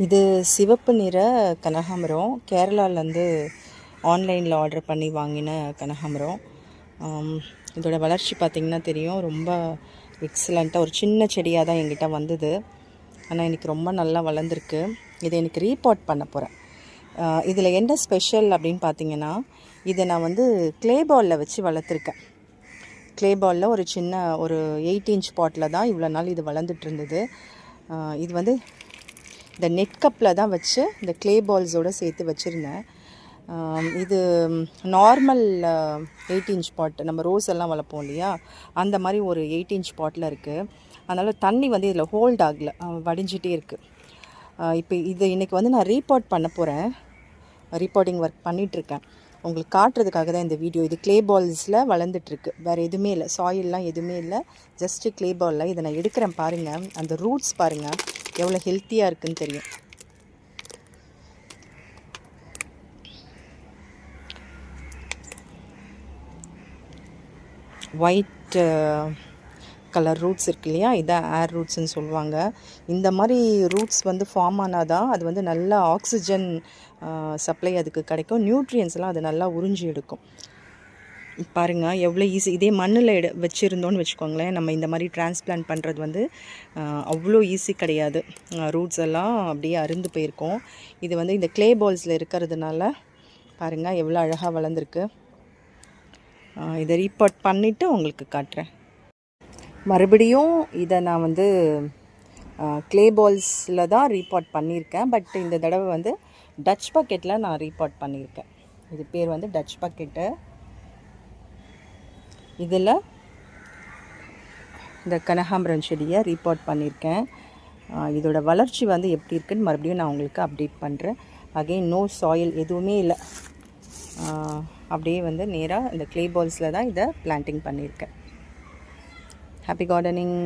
இது சிவப்பு நிற கனகாமரம் கேரளாவிலேருந்து ஆன்லைனில் ஆர்டர் பண்ணி வாங்கின கனகாமரம் இதோட வளர்ச்சி பார்த்திங்கன்னா தெரியும். ரொம்ப எக்ஸலண்ட்டாக ஒரு சின்ன செடியாக தான் எங்கிட்ட வந்தது. ஆனால் எனக்கு ரொம்ப நல்லா வளர்ந்துருக்கு. இதை எனக்கு ரீபாட் பண்ண போகிறேன் இதில் என்ன ஸ்பெஷல் அப்படின்னு பார்த்தீங்கன்னா இதை நான் வந்து க்ளே பாலில் வச்சு வளர்த்துருக்கேன். க்ளே பாலில் ஒரு சின்ன ஒரு எயிட் இன்ச் பாட்டில் தான் இவ்வளோ நாள் இது வளர்ந்துட்டு இருந்தது. இது வந்து இந்த நெட் கப்பில் தான் வச்சு இந்த க்ளே பால்ஸோடு சேர்த்து வச்சுருந்தேன். இது நார்மல் எயிட் இன்ச் பாட் நம்ம ரோஸ் எல்லாம் வளர்ப்போம் இல்லையா? அந்த மாதிரி ஒரு எயிட் இன்ச் பாட்டில் இருக்குது அதனால் தண்ணி வந்து இதில் ஹோல்ட் ஆகலை வடிஞ்சிட்டே இருக்குது இப்போ இது இன்றைக்கி வந்து நான் ரீபாட் பண்ண போகிறேன் ரீபாட்டிங் ஒர்க் பண்ணிகிட்ருக்கேன் உங்களுக்கு காட்டுறதுக்காக தான் இந்த வீடியோ இது க்ளே பால்ஸில் வளர்ந்துட்டுருக்கு வேறு எதுவுமே இல்லை. சாயில்லாம் எதுவுமே இல்லை. ஜஸ்ட்டு க்ளே பாலில் இதை நான் எடுக்கிறேன் பாருங்கள் அந்த ரூட்ஸ் பாருங்கள் எவ்வளோ ஹெல்த்தியாக இருக்குன்னு தெரியும். ஒயிட் கலர் ரூட்ஸ் இருக்கு இல்லையா? இதான் ஏர் ரூட்ஸ்னு சொல்லுவாங்க. இந்த மாதிரி ரூட்ஸ் வந்து ஃபார்ம் ஆனால் தான் அது வந்து நல்லா ஆக்சிஜன் சப்ளை அதுக்கு கிடைக்கும். நியூட்ரியன்ஸ்லாம் அது நல்லா உறிஞ்சி எடுக்கும். பாருங்க எவ்வளோ ஈஸி இதே மண்ணில் எடு வச்சுருந்தோன்னு வச்சுக்கோங்களேன் நம்ம இந்த மாதிரி டிரான்ஸ்பிளான்ட் பண்ணுறது வந்து அவ்வளோ ஈஸி கிடையாது. ரூட்ஸ் எல்லாம் அப்படியே அருந்து போயிருக்கும். இது வந்து இந்த க்ளே பால்ஸில் இருக்கிறதுனால பாருங்கள் எவ்வளோ அழகாக வளர்ந்துருக்கு. இதை ரீபாட் பண்ணிவிட்டு உங்களுக்கு காட்டுறேன். மறுபடியும் இதை நான் வந்து க்ளே பால்ஸில் தான் ரீபாட் பண்ணியிருக்கேன். பட் இந்த தடவை வந்து டச் பக்கெட்டில் நான் ரீபாட் பண்ணியிருக்கேன். இது பேர் வந்து டச் பக்கெட்டு இதில் இந்த கனகாம்பரம் செடியை ரீபாட் பண்ணியிருக்கேன். இதோடய இதோட வளர்ச்சி வந்து எப்படி இருக்குன்னு மறுபடியும் நான் உங்களுக்கு அப்டேட் பண்ணுறேன் அகைன் நோ சாயில் எதுவுமே இல்லை. அப்படியே வந்து நேராக இந்த கிளே பால்ஸில் தான் இதை பிளான்டிங் பண்ணியிருக்கேன். Happy gardening